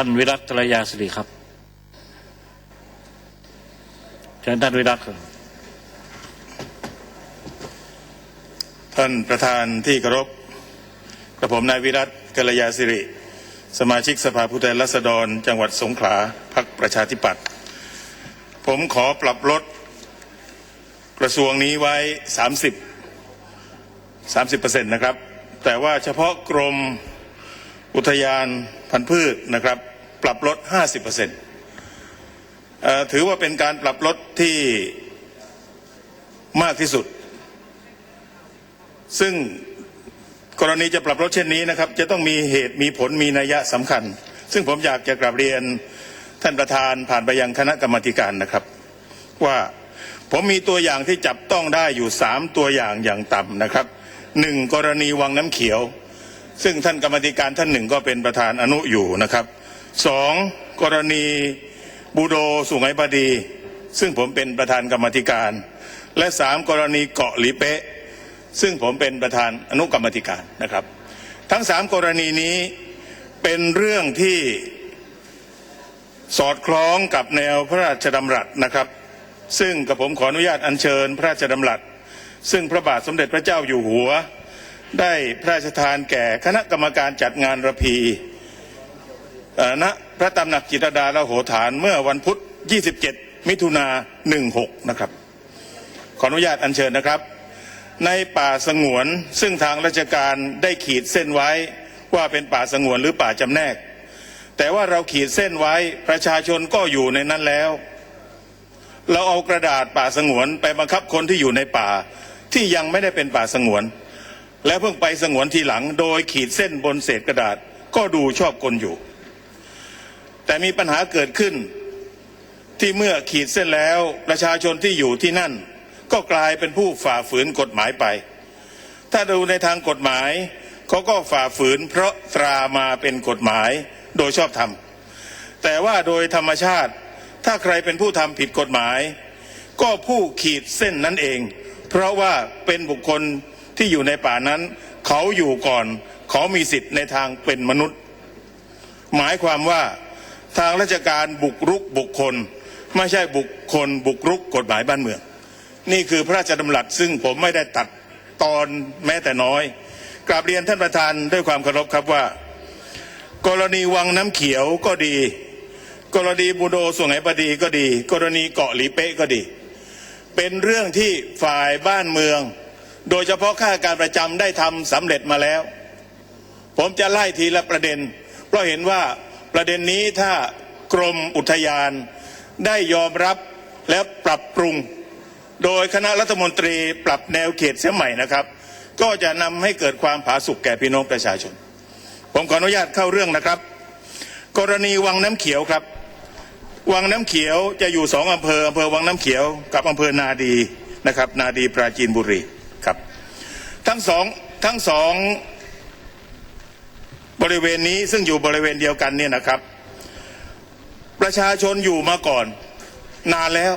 ท่านวิรัตกัลยาสิริครับเชิญท่านวิรัตครับท่านประธานที่เคารพกระผมนายวิรัตกัลยาสิริ สมาชิกสภาผู้แทนราษฎร จังหวัดสงขลาพักประชาธิปัตย์ผมขอปรับลดกระทรวงนี้ไว้ 30 30%นะครับ แต่ว่าเฉพาะกรมอุทยาน พันธุ์พืชนะครับ ปรับลด 50%ถือว่าเป็นการปรับลดที่มากที่สุด ซึ่งกรณีจะปรับลดเช่นนี้นะครับ จะต้องมีเหตุมีผลมีนัยสำคัญ ซึ่งผมอยากจะกราบเรียนท่านประธานผ่านไปยังคณะกรรมการนะครับ ว่าผมมีตัวอย่างที่จับต้องได้อยู่สามตัวอย่างอย่างต่ำนะครับหนึ่งกรณีวังน้ำเขียว ซึ่งท่านกรรมธิการท่านหนึ่งก็เป็นประธานอนุอยู่นะครับสองกรณีบูโดสุไหงบดี ซึ่งผมเป็นประธานกรรมธิการ และสามกรณีเกาะหลีเป๊ะ ซึ่งผมเป็นประธานอนุกรรมธิการนะครับ ทั้งสามกรณีนี้เป็นเรื่องที่สอดคล้องกับแนวพระราชดำรัสนะครับ ซึ่งกับผมขออนุญาตอัญเชิญพระราชดำรัส ซึ่งพระบาทสมเด็จพระเจ้าอยู่หัว ได้พระราชทานแก่คณะกรรมการจัดงานระพีณพระตำหนักจิตรดาละโหฐานเมื่อวันพุธ 27 มิถุนา16 นะครับ ขออนุญาตอัญเชิญนะครับ ในป่าสงวนซึ่งทางราชการได้ขีดเส้นไว้ว่าเป็นป่าสงวนหรือป่าจำแนก แต่ว่าเราขีดเส้นไว้ประชาชนก็อยู่ในนั้นแล้ว เราเอากระดาษป่าสงวนไปบังคับคนที่อยู่ในป่าที่ยังไม่ได้เป็นป่าสงวน และเพิ่งไปสงวนทีหลัง โดยขีดเส้นบนเศษกระดาษ ก็ดูชอบกลอยู่ แต่มีปัญหาเกิดขึ้น ที่เมื่อขีดเส้นแล้วประชาชนที่อยู่ที่นั่น ก็กลายเป็นผู้ฝ่าฝืนกฎหมายไป ถ้าดูในทางกฎหมายเขาก็ฝ่าฝืน เพราะตรามาเป็นกฎหมายโดยชอบธรรมแต่ว่าโดยธรรมชาติ ถ้าใครเป็นผู้ทำผิดกฎหมาย ก็ผู้ขีดเส้นนั้นเอง เพราะว่าเป็นบุคคล ที่อยู่ในป่านั้น เขาอยู่ก่อน เขามีสิทธิ์ในทางเป็นมนุษย์ หมายความว่าทางราชการบุกรุกบุคคล ไม่ใช่บุคคล บุกรุกกฎหมายบ้านเมือง นี่คือพระราชดำรัสซึ่งผมไม่ได้ตัดตอนแม้แต่น้อยกราบเรียนท่านประธานด้วยความเคารพครับว่า กรณีวังน้ำเขียวก็ดี กรณีบูโดส่วงไหบดีก็ดี กรณีเกาะหลีเป๊ะก็ดี เป็นเรื่องที่ฝ่ายบ้านเมือง โดยเฉพาะข้าราชการประจำได้ทำสำเร็จมาแล้ว ผมจะไล่ทีละประเด็น เพราะเห็นว่าประเด็นนี้ถ้ากรมอุทยานได้ยอมรับและปรับปรุง โดยคณะรัฐมนตรีปรับแนวเขตเสียใหม่นะครับ ก็จะนำให้เกิดความผาสุกแก่พี่น้องประชาชน ผมขออนุญาตเข้าเรื่องนะครับ กรณีวังน้ำเขียวครับ วังน้ำเขียวจะอยู่สองอำเภออำเภอวังน้ำเขียวกับอำเภอนาดีนะครับ นาดีปราจีนบุรี ทั้งสองทั้งสองบริเวณนี้ซึ่งอยู่บริเวณเดียวกันเนี่ยนะครับ ประชาชนอยู่มาก่อน นานแล้ว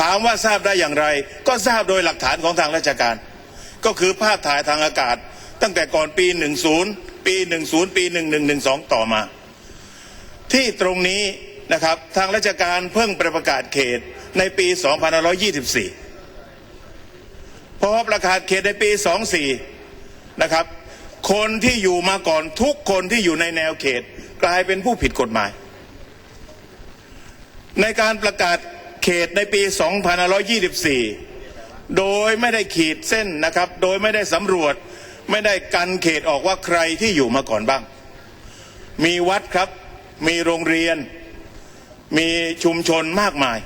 ถามว่าทราบได้อย่างไร ก็ทราบโดยหลักฐานของทางราชการ ก็คือภาพถ่ายทางอากาศ ตั้งแต่ก่อนปี 10 ปี 10 ปี 1112 ต่อมา ที่ตรงนี้นะครับทางราชการเพิ่งประกาศเขตในปี 2524 พอประกาศเขตในปี 24 นะครับ คนที่อยู่มาก่อนทุกคนที่อยู่ในแนวเขต กลายเป็นผู้ผิดกฎหมาย ในการประกาศเขตในปี 2524 โดยไม่ได้ขีดเส้นนะครับ โดยไม่ได้สำรวจ ไม่ได้กันเขตออกว่าใครที่อยู่มาก่อนบ้าง มีวัดครับ มีโรงเรียน มีชุมชนมากมาย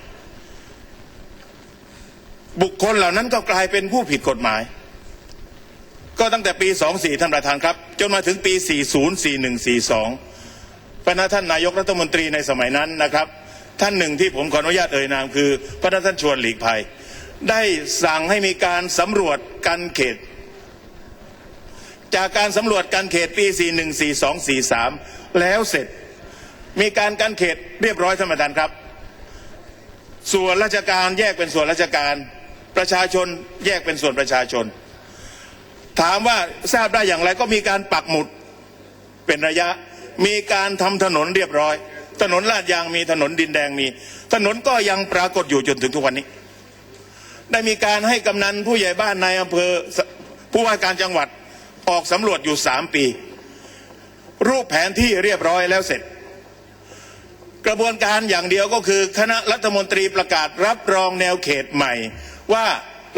บุคคลเหล่านั้นก็กลายเป็นผู้ผิดกฎหมาย ก็ตั้งแต่ปี 24 ท่านประธานครับ จนมาถึงปี 40 41 42พระท่านนายกรัฐมนตรีในสมัยนั้นนะครับ ท่านหนึ่งที่ผมขออนุญาตเอ่ยนามคือพระท่านชวนหลีกภัย ได้สั่งให้มีการสำรวจกันเขต จากการสำรวจการเขตปี 41 42 43 แล้วเสร็จ มีการกันเขตเรียบร้อยท่านประธานครับส่วนราชการแยกเป็นส่วนราชการ ประชาชนแยกเป็นส่วนประชาชน ถามว่าทราบได้อย่างไรก็มีการปักหมุดเป็นระยะ มีการทำถนนเรียบร้อย ถนนลาดยางมีถนนดินแดงมี ถนนก็ยังปรากฏอยู่จนถึงทุกวันนี้ ได้มีการให้กำนันผู้ใหญ่บ้านในอำเภอผู้ว่าการจังหวัดออกสำรวจอยู่สามปี รูปแผนที่เรียบร้อยแล้วเสร็จ กระบวนการอย่างเดียวก็คือคณะรัฐมนตรีประกาศรับรองแนวเขตใหม่ ว่า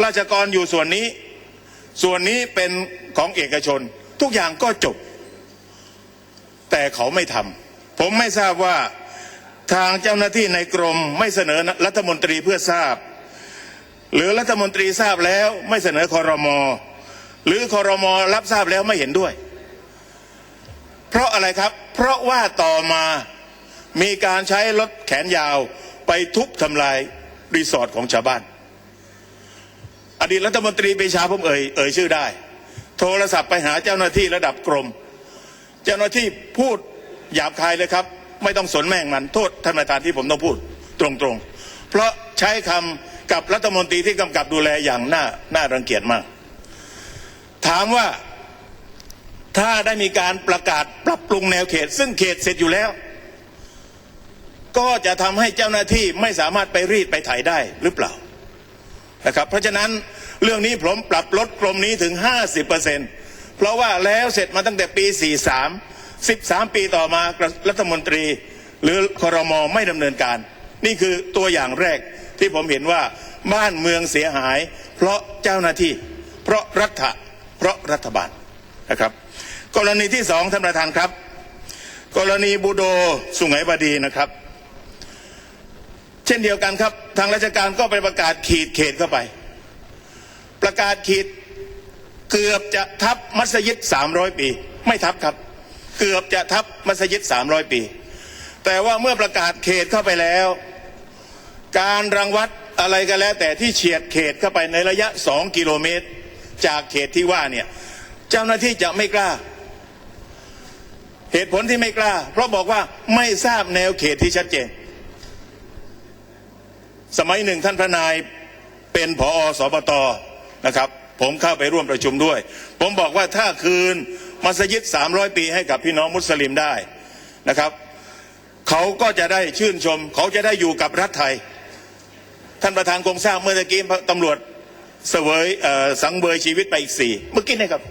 ราชกรอยู่ส่วนนี้ ส่วนนี้เป็นของเอกชน ทุกอย่างก็จบ แต่เขาไม่ทำผมไม่ทราบว่าทางเจ้าหน้าที่ในกรมไม่เสนอรัฐมนตรีเพื่อทราบ หรือรัฐมนตรีทราบแล้วไม่เสนอคอรมอหรือคอรมอรับทราบแล้วไม่เห็นด้วย เพราะอะไรครับ เพราะว่าต่อมามีการใช้รถแขนยาวไปทุบทำลายรีสอร์ทของชาวบ้าน อดีตรัฐมนตรีปีชาผมเอ่ยเอ่ยชื่อได้ โทรศัพท์ไปหาเจ้าหน้าที่ระดับกรม เจ้าหน้าที่พูดหยาบคายเลยครับ ไม่ต้องสนแม่งมันโทษท่านประธานที่ผมต้องพูดตรงๆ เพราะใช้คำกับรัฐมนตรีที่กำกับดูแลอย่างน่าน่ารังเกียจมาก ถามว่าถ้าได้มีการประกาศปรับปรุงแนวเขต ซึ่งเขตเสร็จอยู่แล้ว ก็จะทำให้เจ้าหน้าที่ไม่สามารถไปรีดไปไถได้หรือเปล่านะครับเพราะฉะนั้น เรื่องนี้ผมปรับลดกรมนี้ถึง 50%เพราะว่าแล้วเสร็จมาตั้งแต่ปี 43 13 ปีต่อมารัฐมนตรี หรือครมไม่ดำเนินการ นี่คือตัวอย่างแรกที่ผมเห็นว่าบ้านเมืองเสียหาย เพราะเจ้าหน้าที่ เพราะรัฐเพราะรัฐบาลนะครับ กรณีที่สองท่านประธานครับ กรณีบูโดสุงไหงบดีนะครับ เช่นเดียวกันครับ ทางราชการก็ไปประกาศขีดเขตเข้าไป ประกาศขีด เกือบจะทับมัสยิดสามร้อยปี ไม่ทับครับ เกือบจะทับมัสยิดสามร้อยปี แต่ว่าเมื่อประกาศเขตเข้าไปแล้ว การรังวัดอะไรก็แล้ว แต่ที่เฉียดเขตเข้าไปในระยะสองกิโลเมตร จากเขตที่ว่าเนี่ยเจ้าหน้าที่จะไม่กล้า เหตุผลที่ไม่กล้า เพราะบอกว่าไม่ทราบแนวเขตที่ชัดเจน สมัยหนึ่งท่านพระนายเป็นผอสปต นะครับ ผมเข้าไปร่วมประชุมด้วย ผมบอกว่าถ้าคืนมัสยิด 300 ปีให้กับพี่น้องมุสลิมได้นะครับ เขาก็จะได้ชื่นชม เขาจะได้อยู่กับรัฐไทย ท่านประธานคงทราบเมื่อตะกี้ตำรวจเสวยสังเวยชีวิตไปอีกสี่เมื่อกี้นะครับ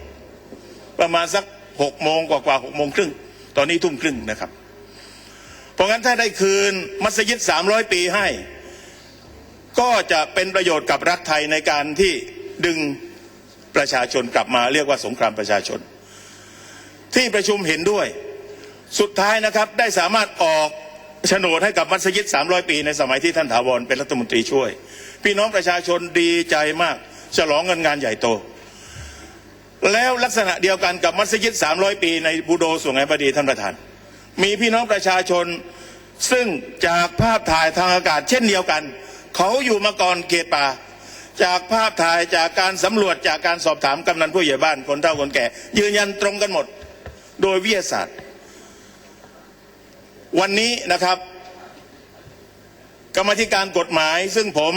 ประมาณสักหกโมงกว่ากว่าหกโมงครึ่งตอนนี้ทุ่มครึ่งนะครับ เพราะงั้นถ้าได้คืนมัสยิด 300 ปีให้ ก็จะเป็นประโยชน์กับรัฐไทยในการที่ ดึงประชาชนกลับมาเรียกว่าสงครามประชาชน ที่ประชุมเห็นด้วย สุดท้ายนะครับได้สามารถออกโฉนดให้กับมัสยิด 300 ปีในสมัยที่ท่านถาวรเป็นรัฐมนตรีช่วย พี่น้องประชาชนดีใจมาก ฉลองเงินงานใหญ่โต แล้วลักษณะเดียวกันกับมัสยิด 300 ปีในบูโดสุงไหงบดีท่านประธาน มีพี่น้องประชาชนซึ่งจากภาพถ่ายทางอากาศเช่นเดียวกัน เขาอยู่มาก่อนเขตป่า จากภาพถ่ายจากการสำรวจจากการสอบถามกำนันผู้ใหญ่บ้านคนเฒ่าคนแก่ ยืนยันตรงกันหมด โดยวิทยาศาสตร์ วันนี้นะครับ กรรมธิการกฎหมาย ซึ่งผม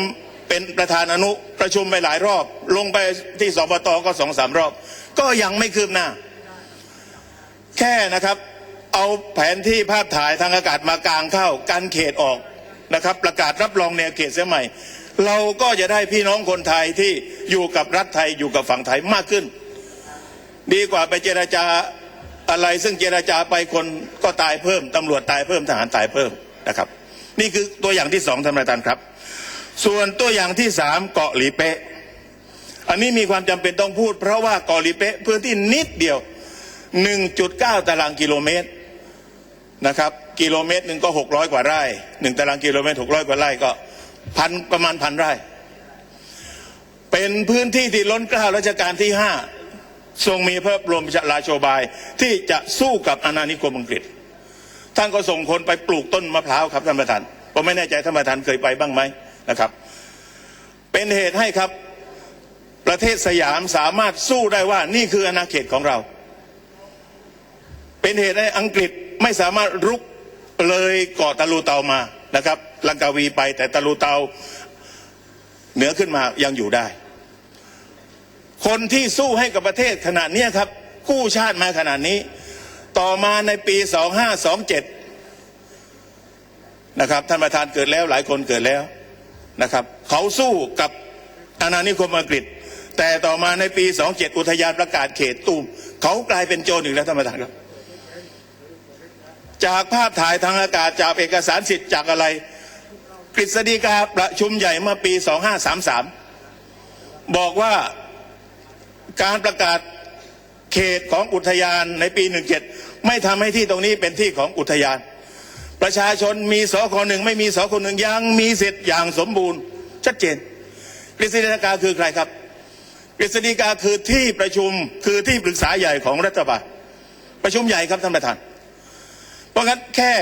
เป็นประธานอนุประชุมไปหลายรอบ ลงไปที่สบตก็สองสามรอบ ก็ยังไม่คืบหน้า แค่นะครับเอาแผนที่ภาพถ่ายทางอากาศมากางเข้ากันเขตออกนะครับ ประกาศรับรองแนวเขตเสียใหม่ เราก็จะได้พี่น้องคนไทยที่อยู่กับรัฐไทยอยู่กับฝั่งไทยมากขึ้น ดีกว่าไปเจราจาอะไรซึ่งเจราจาไปคนก็ตายเพิ่มตำรวจตายเพิ่มทหารตายเพิ่มนะครับ นี่คือตัวอย่างที่สองท่านประธานครับ ส่วนตัวอย่างที่สามเกาะหลีเป๊ะ อันนี้มีความจำเป็นต้องพูด เพราะว่าเกาะหลีเป๊ะพื้นที่นิดเดียว 1.9 ตารางกิโลเมตรนะครับ กิโลเมตรหนึ่งก็ 600 กว่าไร่หนึ่งตารางกิโลเมตร600 กว่าไร่ก็ พันประมาณพันไร่ เป็นพื้นที่ที่ล้นเกล้ารัชกาลที่ห้าทรงมีพระบรมราโชบายที่จะสู้กับอาณานิคมอังกฤษ ท่านก็ส่งคนไปปลูกต้นมะพร้าวครับท่านประธานผมไม่แน่ใจท่านประธานเคยไปบ้างไหมนะครับ เป็นเหตุให้ครับประเทศสยามสามารถสู้ได้ว่านี่คืออาณาเขตของเรา เป็นเหตุให้อังกฤษไม่สามารถรุกเลยเกาะตะลูเตามา นะครับลังกาวีไปแต่ตะลูเตาเหนือขึ้นมายังอยู่ได้ คนที่สู้ให้กับประเทศขนาดนี้ครับ กู้ชาติมาขนาดนี้ ต่อมาในปี 2527 นะครับ ท่านประธานเกิดแล้วหลายคนเกิดแล้วนะครับ เขาสู้กับอาณานิคมอังกฤษ แต่ต่อมาในปี 27 อุทยานประกาศเขตตูมเขากลายเป็นโจรอีกแล้วท่านประธานครับ จากภาพถ่ายทางอากาศจากเอกสารสิทธิ์จากอะไร กฤษฎีกาประชุมใหญ่เมื่อปี 2533 บอกว่าการประกาศเขตของอุทยานในปี 17 ไม่ทำให้ที่ตรงนี้เป็นที่ของอุทยาน ประชาชนมีสคหนึ่งไม่มีสคหนึ่งยังมีสิทธิ์อย่างสมบูรณ์ ชัดเจน กฤษฎีกาคือใครครับ กฤษฎีกาคือที่ประชุมคือที่ปรึกษาใหญ่ของรัฐบาลประชุมใหญ่ครับท่านประธาน เพราะงั้นแค่